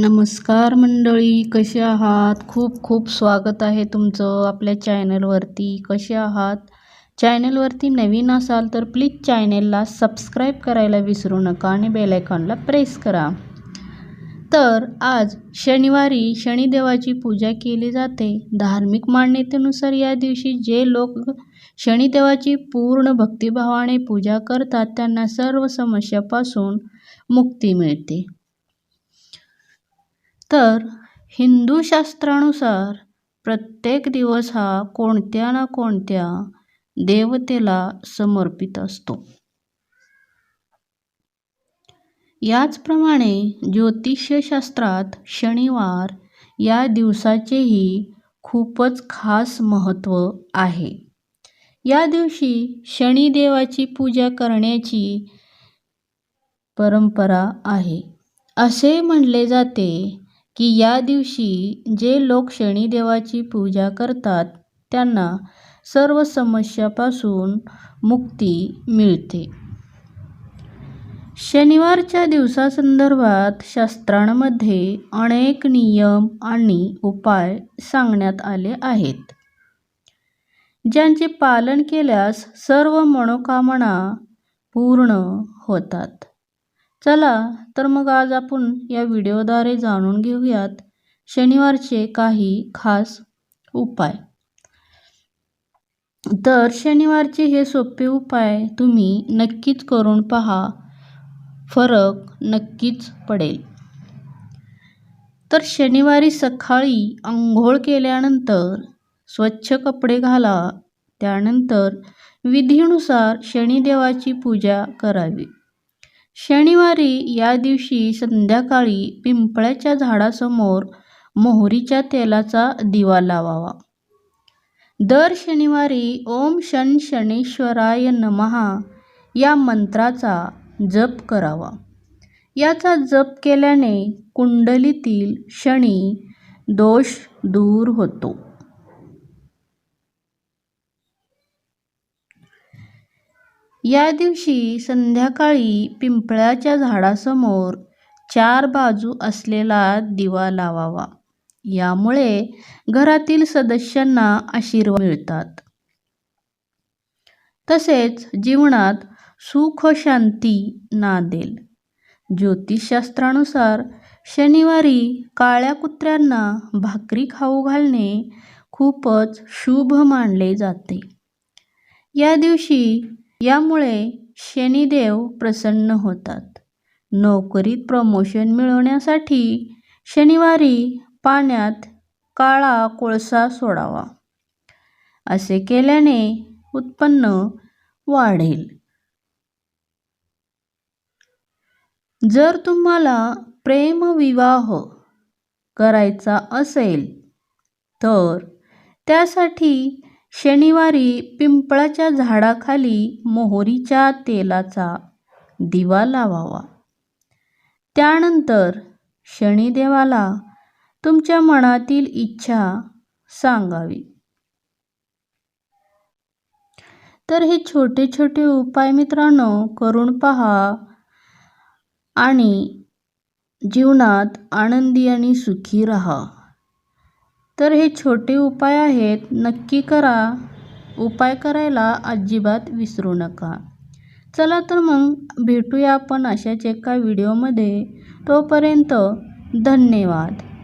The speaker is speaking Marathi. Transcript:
नमस्कार मंडळी कसे आहात? खूप खूप स्वागत आहे तुमचं आपल्या चॅनलवरती. कसे आहात? चॅनलवरती नवीन असाल तर प्लीज चॅनलला सबस्क्राईब करायला विसरू नका आणि बेलायकॉनला प्रेस करा. तर आज शनिवारी शनिदेवाची पूजा केली जाते. धार्मिक मान्यतेनुसार या दिवशी जे लोक शनिदेवाची पूर्ण भक्तिभावाने पूजा करतात त्यांना सर्व समस्यापासून मुक्ती मिळते. तर हिंदू शास्त्रानुसार प्रत्येक दिवस हा कोणत्या ना कोणत्या देवतेला समर्पित असतो. याचप्रमाणे ज्योतिषशास्त्रात शनिवार या दिवसाचेही खूपच खास महत्त्व आहे. या दिवशी शनिदेवाची पूजा करण्याची परंपरा आहे. असे म्हणले जाते की या दिवशी जे लोक शनिदेवाची पूजा करतात त्यांना सर्व समस्यापासून मुक्ती मिळते. शनिवारच्या दिवसासंदर्भात शास्त्रांमध्ये अनेक नियम आणि उपाय सांगण्यात आले आहेत. ज्यांचे पालन केल्यास सर्व मनोकामना पूर्ण होतात. चला तर मग आज आपण या व्हिडिओद्वारे जाणून घेऊयात शनिवारचे काही खास उपाय. तर शनिवारचे हे सोपे उपाय तुम्ही नक्कीच करून पहा. फरक नक्कीच पडेल. तर शनिवारी सकाळी आंघोळ केल्यानंतर स्वच्छ कपडे घाला. त्यानंतर विधीनुसार शनिदेवाची पूजा करावी. शनिवारी या दिवशी संध्याकाळी पिंपळाच्या झाडासमोर मोहरीच्या तेलाचा दिवा लावावा. दर शनिवारी ओम शन शनेश्वराय नमहा या मंत्राचा जप करावा. याचा जप केल्याने कुंडलीतील शनी दोष दूर होतो. या दिवशी संध्याकाळी पिंपळाच्या झाडासमोर चार बाजू असलेला दिवा लावावा. यामुळे घरातील सदस्यांना आशीर्वाद मिळतात. तसेच जीवनात सुख शांती नांदेल. ज्योतिषशास्त्रानुसार शनिवारी काळ्या कुत्र्यांना भाकरी खाऊ घालणे खूपच शुभ मानले जाते. या दिवशी यामुळे शनिदेव प्रसन्न होतात. नोकरीत प्रमोशन मिळवण्यासाठी शनिवारी पाण्यात काळा कोळसा सोडावा. असे केल्याने उत्पन्न वाढेल. जर तुम्हाला प्रेमविवाह करायचा असेल तर त्यासाठी शनिवारी पिंपळाच्या झाडाखाली मोहरीच्या तेलाचा दिवा लावावा. त्यानंतर शनिदेवाला तुमच्या मनातील इच्छा सांगावी. तर हे छोटे छोटे उपाय मित्रांनो करून पहा आणि जीवनात आनंदी आणि सुखी राहा. तर हे छोटे उपाय आहेत. नक्की करा. उपाय करायला अजिबात विसरू नका. चला तर मग भेटूया आपण अशाच एका व्हिडिओमध्ये. तोपर्यंत धन्यवाद.